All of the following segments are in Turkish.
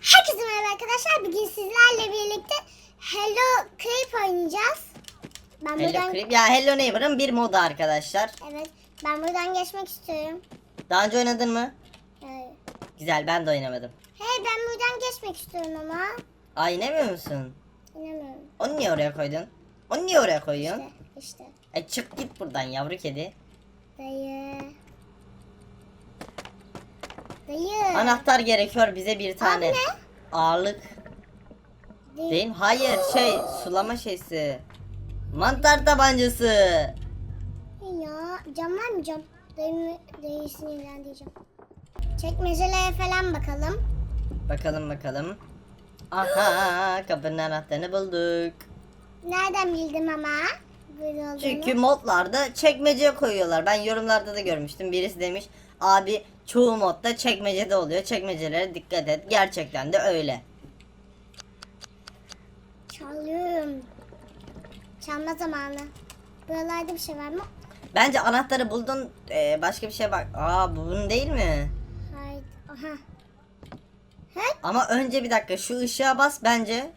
Herkese merhaba arkadaşlar. Bugün sizlerle birlikte Hello Creep oynayacağız. Ben Hello buradan Creep. Ya Hello Neighbor'ın bir modu arkadaşlar. evet, ben buradan geçmek istiyorum. Daha önce oynadın mı? Ee, Güzel ben de oynamadım. hey ben buradan geçmek istiyorum ama Aa inemiyor musun? inanmıyorum. Onu niye oraya koydun? Onu niye oraya koyuyorsun? İşte, işte. E çık git buradan yavru kedi. Dayı. Dayı. Anahtar gerekiyor bize bir tane. ne? Ağırlık. Değil. Değil mi? Hayır şey sulama şeysi. Mantar tabancası. Ya cam var mı cam? Dayı, dayı sinirlendireceğim. Çekmecelere falan bakalım. Bakalım bakalım. Aha kapının anahtarını bulduk. Nereden bildim ama? Böyle. Çünkü modlarda çekmece koyuyorlar. Ben yorumlarda da görmüştüm. Birisi demiş abi çoğu modda çekmecede oluyor. Çekmecelere dikkat et. Gerçekten de öyle. Çalıyorum. Çalma zamanı. Buralarda bir şey var mı? Bence anahtarı buldun. Ee, başka bir şey bak. Aa bu bunun değil mi? Haydi. Aha. Hey, Ama önce bir dakika şu ışığa bas bence.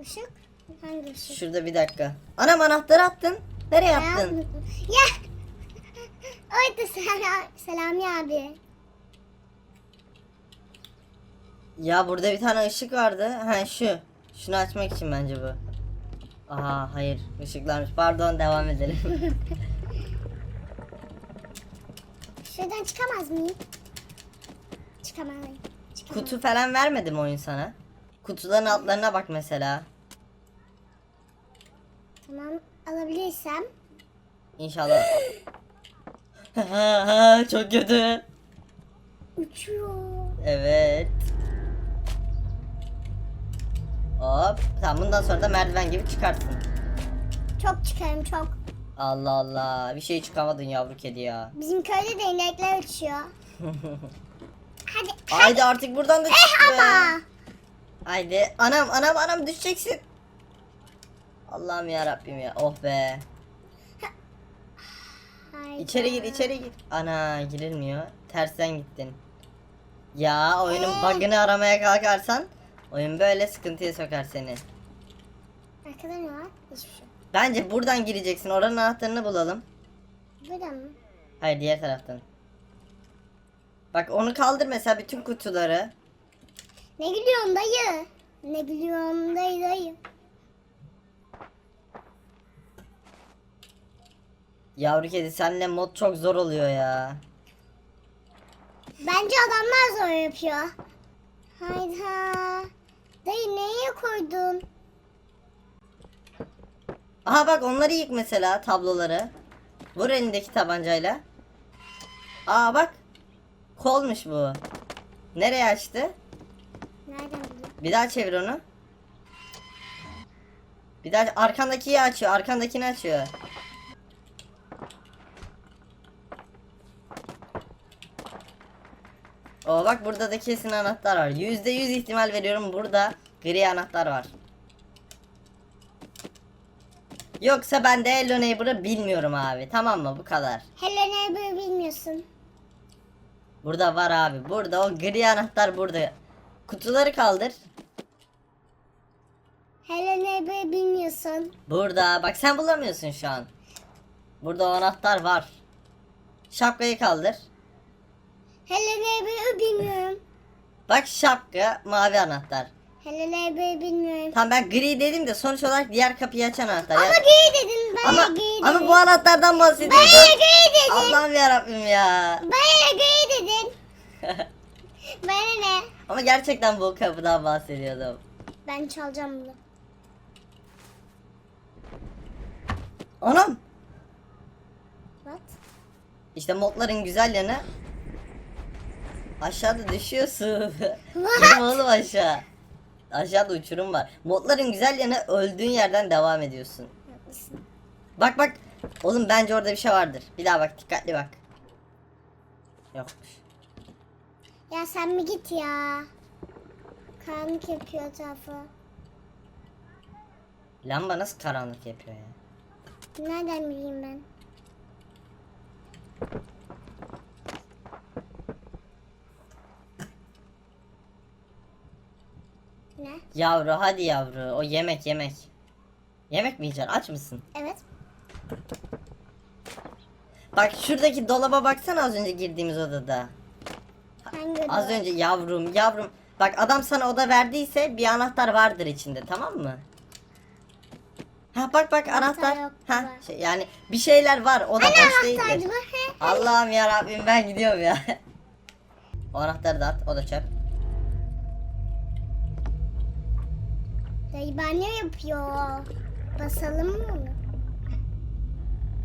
ışık. Hangi ışık? Şurada bir dakika. Anam anahtarı attın. Nereye Ya. attın? Ya. Oydu selam, Selami abi. Ya burada bir tane ışık vardı. Ha şu. Şunu açmak için bence bu. Aha hayır ışıklarmış. Pardon devam edelim. Şuradan çıkamaz mıyım? Çıkamayım. Çıkamam. Kutu falan vermedi mi oyun sana? Kutuların altlarına bak mesela. Tamam alabilirsem. İnşallah. Çok kötü. Uçuyor. Evet. Hop. Tamam bundan sonra da merdiven gibi çıkarsın. Çok çıkarım çok. Allah Allah. Bir şey çıkamadın yavru kedi ya. Bizim köyde de inekler uçuyor. Hadi. Haydi artık buradan da çık Eh be. ama. Haydi. Anam anam anam düşeceksin. Allah'ım ya Rabbim ya. Oh be. Haydi. İçeri gir içeri gir. Ana girilmiyor. Tersten gittin. Ya oyunun Ee? bug'ını aramaya kalkarsan oyun böyle sıkıntıya sokar seni. Arkada ne var? Hiçbir şey. Bence buradan gireceksin. Oranın anahtarını bulalım. Burada mı? Hayır diğer taraftan. Bak onu kaldır mesela bütün kutuları. Ne gülüyorsun dayı? Ne gülüyorsun dayı dayı? Yavru kedi seninle mod çok zor oluyor ya. Bence adamlar zor yapıyor. Hayda. Dayı neye koydun? Aha bak onları yık mesela tabloları. Vur elindeki tabancayla. Aa bak. Kolmuş bu. Nereye açtı? Nereden biliyorsun? Bir daha çevir onu. Bir daha arkandakiyi açıyor. Arkandakini açıyor. O bak burada da kesin anahtar var. Yüzde yüz ihtimal veriyorum burada gri anahtar var. Yoksa ben de Hello Neighbor'ı bilmiyorum abi. Tamam mı? Bu kadar. Hello neighbor bilmiyorsun. Burada var abi. Burada o gri anahtar burada. Kutuları kaldır. Hello neighbor bilmiyorsun. Burada. Bak sen bulamıyorsun şu an. Burada o anahtar var. Şapkayı kaldır. Hello neighbor'ı bilmiyorum. Bak şapka mavi anahtar. Hello neighbor'ı bilmiyorum. Tamam ben gri dedim de sonuç olarak diğer kapıyı açan anahtar. Ama Ya- gri dedin. Ben ama, gri dedim. ama bu anahtardan Bana bahsediyorum. gri dedin. Allah'ım yarabbim ya. Bana gri dedin. Bana ne? ama gerçekten bu kapıdan bahsediyordum. Ben çalacağım bunu. Anam. What? İşte modların güzel yanı aşağıda düşüyorsun. İnme oğlum aşağı. Aşağıda uçurum var. Modların güzel yanı öldüğün yerden devam ediyorsun. Bak bak. Oğlum bence orada bir şey vardır. Bir daha bak dikkatli bak. Yokmuş. Ya sen mi git ya? Karanlık yapıyor etrafı. Lamba nasıl karanlık yapıyor ya? Nereden bileyim ben? Ne? Yavru hadi yavru. O yemek yemek. Yemek mi yiyeceksin? Aç mısın? Evet. Bak şuradaki dolaba baksana az önce girdiğimiz odada. Hangi Az oda? önce yavrum yavrum. Bak adam sana oda verdiyse bir anahtar vardır içinde tamam mı? Ha bak bak anahtar. yok, Ha var. şey, yani bir şeyler var. O da Hani boş anahtardı değildir. bu? He. Allah'ım ya Rabbim ben gidiyorum ya. o anahtarı da at. O da çöp. Dayı banyo yapıyor. Basalım mı onu?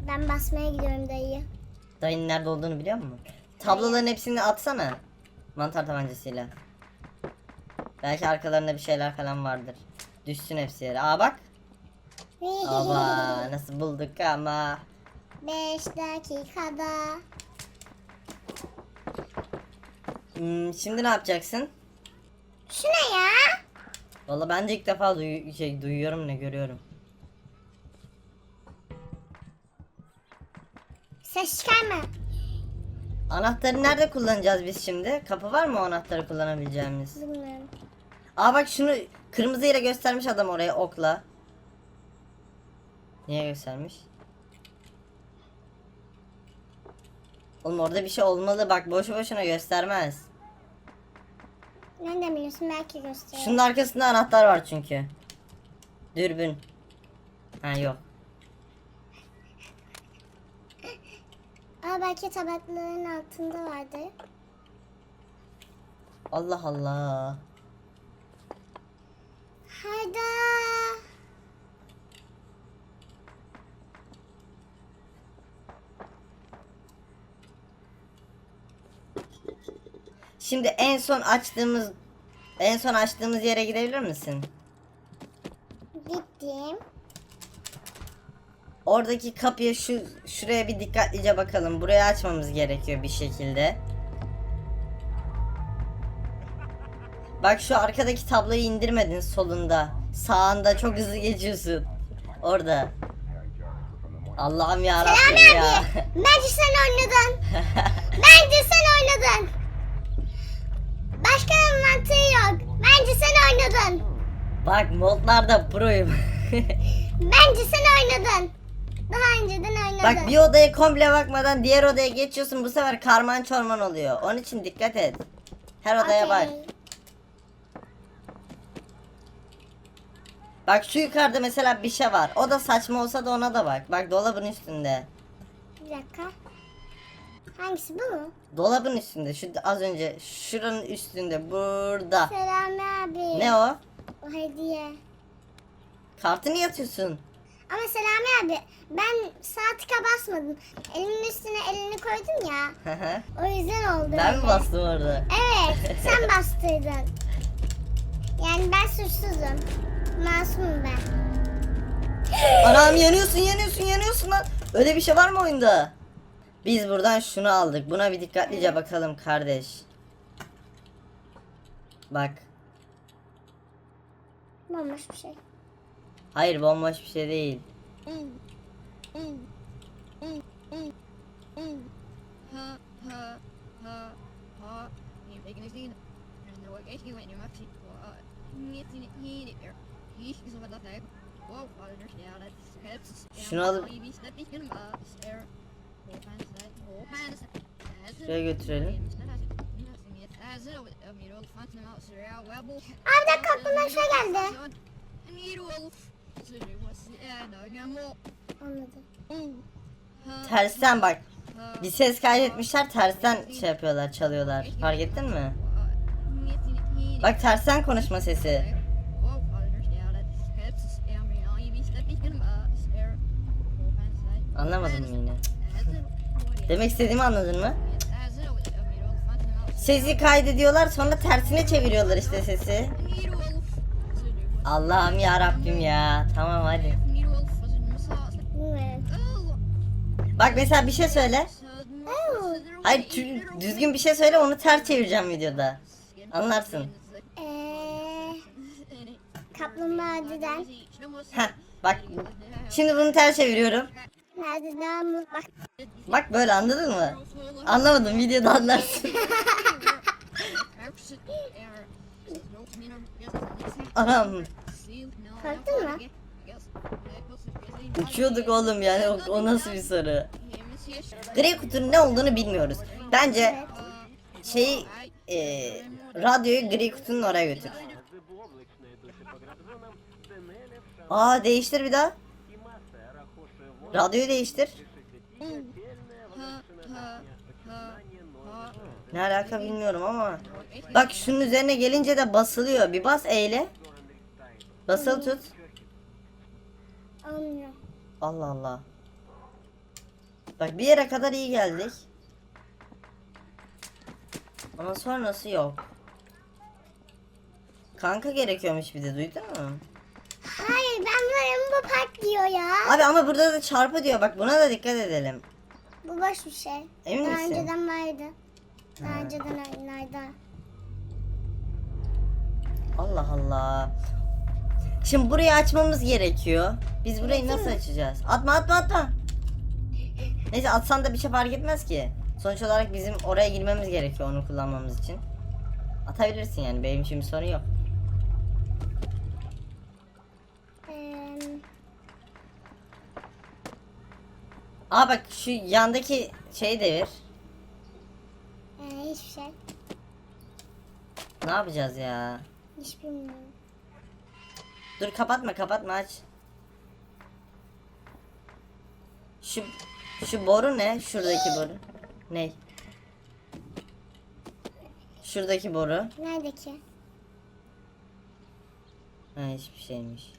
Ben basmaya gidiyorum dayı. Dayının nerede olduğunu biliyor musun? Tabloların hepsini atsana. Mantar tabancasıyla. Belki arkalarında bir şeyler falan vardır. Düşsün hepsi yere. Aa bak. Aba nasıl bulduk ama. 5 dakikada. Hmm, şimdi ne yapacaksın? Şu ne ya? Valla ben de ilk defa duyu- şey, duyuyorum ne görüyorum. Ses çıkarma. Anahtarı nerede kullanacağız biz şimdi? Kapı var mı o anahtarı kullanabileceğimiz? Bilmiyorum. Aa bak şunu kırmızı yere göstermiş adam oraya okla. Niye göstermiş? Oğlum orada bir şey olmalı bak boşu boşuna göstermez. Nereden biliyorsun? Belki gösteriyor. Şunun arkasında anahtar var çünkü. Dürbün. Ha yok. Aa belki tabakların altında vardı. Allah Allah. Hayda. Şimdi en son açtığımız en son açtığımız yere gidebilir misin? Gittim. Oradaki kapıya şu şuraya bir dikkatlice bakalım. Burayı açmamız gerekiyor bir şekilde. Bak şu arkadaki tabloyu indirmedin solunda. Sağında çok hızlı geçiyorsun. Orada. Allah'ım ya Rabbim ya. Bence sen oynadın. Bence sen oynadın. Başka bir mantığı yok. Bence sen oynadın. Bak modlarda proyum. Bence sen oynadın. Daha önceden oynadın. Bak bir odaya komple bakmadan diğer odaya geçiyorsun bu sefer karman çorman oluyor. Onun için dikkat et. Her odaya bak. Okey. Bak şu yukarıda mesela bir şey var. O da saçma olsa da ona da bak. Bak dolabın üstünde. Bir dakika. Hangisi bu mu? Dolabın üstünde. Şu az önce şuranın üstünde burada. Selami abi. Ne o? O hediye. Kartı niye atıyorsun? Ama Selami abi ben sağ tıka basmadım. Elimin üstüne elini koydun ya. O yüzden oldu. ben mi bastım orada? Evet sen bastıydın. Yani ben suçsuzum. Masumum ben. Anam yanıyorsun yanıyorsun yanıyorsun lan. Öyle bir şey var mı oyunda? Biz buradan şunu aldık. Buna bir dikkatlice bakalım kardeş. Bak. Bomboş bir şey. Hayır bomboş bir şey değil. Şunu alıp- Şuraya götürelim. Dakika aklıma bir şey geldi. Anladım. Tersten bak. Bir ses kaydetmişler tersten şey yapıyorlar çalıyorlar. Fark ettin mi? Bak tersten konuşma sesi. Anlamadım yine. Demek istediğimi anladın mı? Sesi kaydediyorlar sonra tersine çeviriyorlar işte sesi. Allah'ım ya Rabbim ya. Tamam hadi. Bak mesela bir şey söyle. Hayır düzgün bir şey söyle onu ters çevireceğim videoda. Anlarsın. Eee kaplumbağadan. Heh bak. Şimdi bunu ters çeviriyorum. Bak böyle anladın mı? Anlamadım videoda anlarsın. Anam. Korktun mu? Uçuyorduk oğlum yani o, o nasıl bir soru? Gri kutunun ne olduğunu bilmiyoruz. Bence şey e, radyoyu gri kutunun oraya götür. Aa değiştir bir daha. Radyoyu değiştir. Ne alaka bilmiyorum ama. Bak şunun üzerine gelince de basılıyor. Bir bas eyle. Basılı tut. Allah Allah. Bak bir yere kadar iyi geldik. Ama sonrası yok. Kanka gerekiyormuş bir de duydun mu? Hayır ben varım bu park diyor ya. Abi ama burada da çarpı diyor bak buna da dikkat edelim. Bu boş bir şey. Emin Daha misin? önceden vardı. Daha önceden oyunlarda. Allah Allah. Şimdi burayı açmamız gerekiyor. Biz burayı nasıl açacağız? Atma atma atma. Neyse atsan da bir şey fark etmez ki. Sonuç olarak bizim oraya girmemiz gerekiyor onu kullanmamız için. Atabilirsin yani benim için bir sorun yok. Ee, Aa bak şu yandaki şeyi devir. e, hiçbir şey. Ne yapacağız ya? Hiç bilmiyorum. Dur kapatma kapatma aç. Şu şu boru ne? Şuradaki boru. Ne? Şuradaki boru. Nerede ki? Ha hiçbir şeymiş.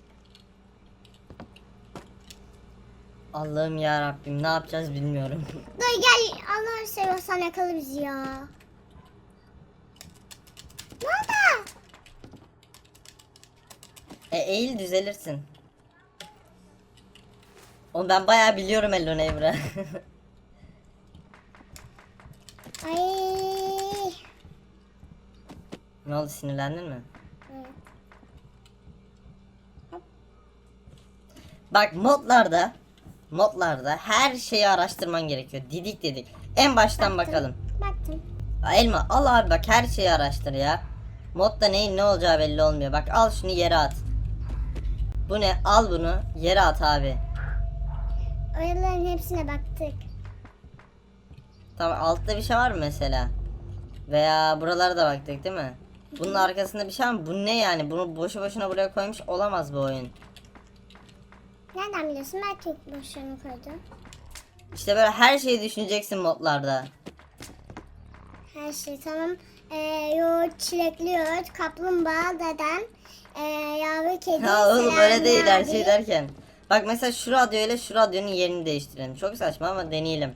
Allah'ım ya Rabbim ne yapacağız bilmiyorum. Dur gel Allah'ını seviyorsan yakala bizi ya. Ne oldu? e eğil düzelirsin. Oğlum ben bayağı biliyorum Hello Neighbor'ı. Ay. ne oldu sinirlendin mi? Bak modlarda modlarda her şeyi araştırman gerekiyor. Didik dedik. En baştan bakalım. Baktım. Elma al abi bak her şeyi araştır ya. Modda neyin ne olacağı belli olmuyor. Bak al şunu yere at. Bu ne? Al bunu yere at abi. Oraların hepsine baktık. Tamam altta bir şey var mı mesela? Veya buralara da baktık değil mi? Bunun arkasında bir şey var mı? Bu ne yani? Bunu boşu boşuna buraya koymuş olamaz bu oyun. Nereden biliyorsun? Belki boşluğunu koydu. İşte böyle her şeyi düşüneceksin modlarda. Her şey tamam. Ee, yoğurt, çilekli yoğurt, kaplumbağa, deden, ee, yavru kedi, Ha oğlum öyle değil her şey derken. Bak mesela şu radyo ile şu radyonun yerini değiştirelim. Çok saçma ama deneyelim.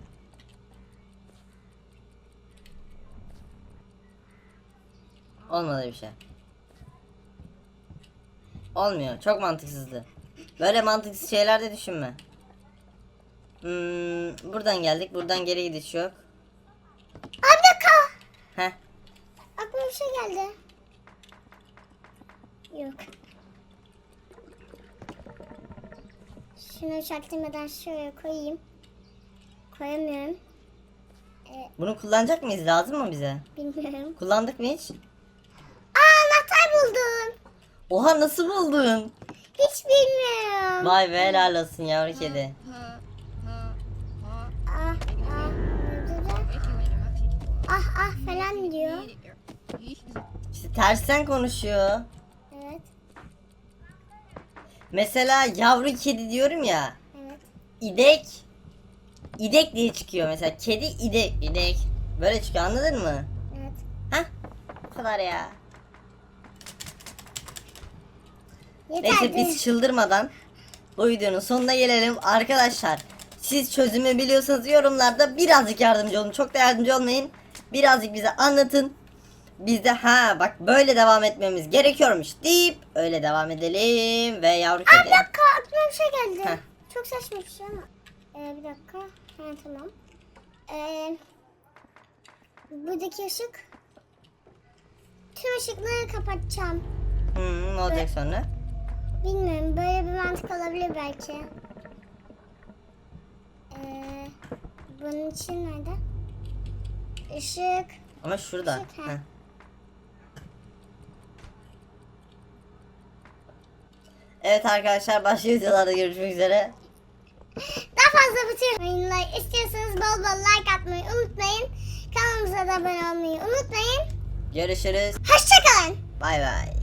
Olmadı bir şey. Olmuyor. Çok mantıksızdı. Böyle mantıksız şeyler de düşünme. Hmm, buradan geldik. Buradan geri gidiş yok. Bir dakika. Heh. Aklıma bir şey geldi. Yok. Şunu çaktırmadan şuraya koyayım. Koyamıyorum. Ee, Bunu kullanacak mıyız? Lazım mı bize? bilmiyorum. Kullandık mı hiç? Aa anahtar buldum. Oha nasıl buldun? Hiç bilmiyorum. Vay be helal olsun yavru kedi. Ah ah. Ah ah falan diyor. İşte tersten konuşuyor. Evet. Mesela yavru kedi diyorum ya. Evet. İdek. İdek diye çıkıyor mesela. Kedi idek. idek. Böyle çıkıyor anladın mı? Evet. Hah. Bu kadar ya. Yeter. Neyse biz çıldırmadan bu videonun sonuna gelelim. Arkadaşlar siz çözümü biliyorsanız yorumlarda birazcık yardımcı olun. Çok da yardımcı olmayın. Birazcık bize anlatın. Biz de ha bak böyle devam etmemiz gerekiyormuş deyip öyle devam edelim ve yavru Aa, kedi. bir dakika aklıma bir şey geldi. Heh. Çok saçma bir şey ama. Ee, bir dakika. Ha, tamam. Ee, buradaki ışık. Tüm ışıkları kapatacağım. Hmm, ne olacak sonra? Olabilir belki. Ee, bunun için nerede? Işık. Ama şurada. Süper. Heh. Evet arkadaşlar başka videolarda görüşmek üzere. Daha fazla bu tür oyunlar istiyorsanız bol bol like atmayı unutmayın. Kanalımıza da abone olmayı unutmayın. Görüşürüz. Hoşçakalın. Bay bay.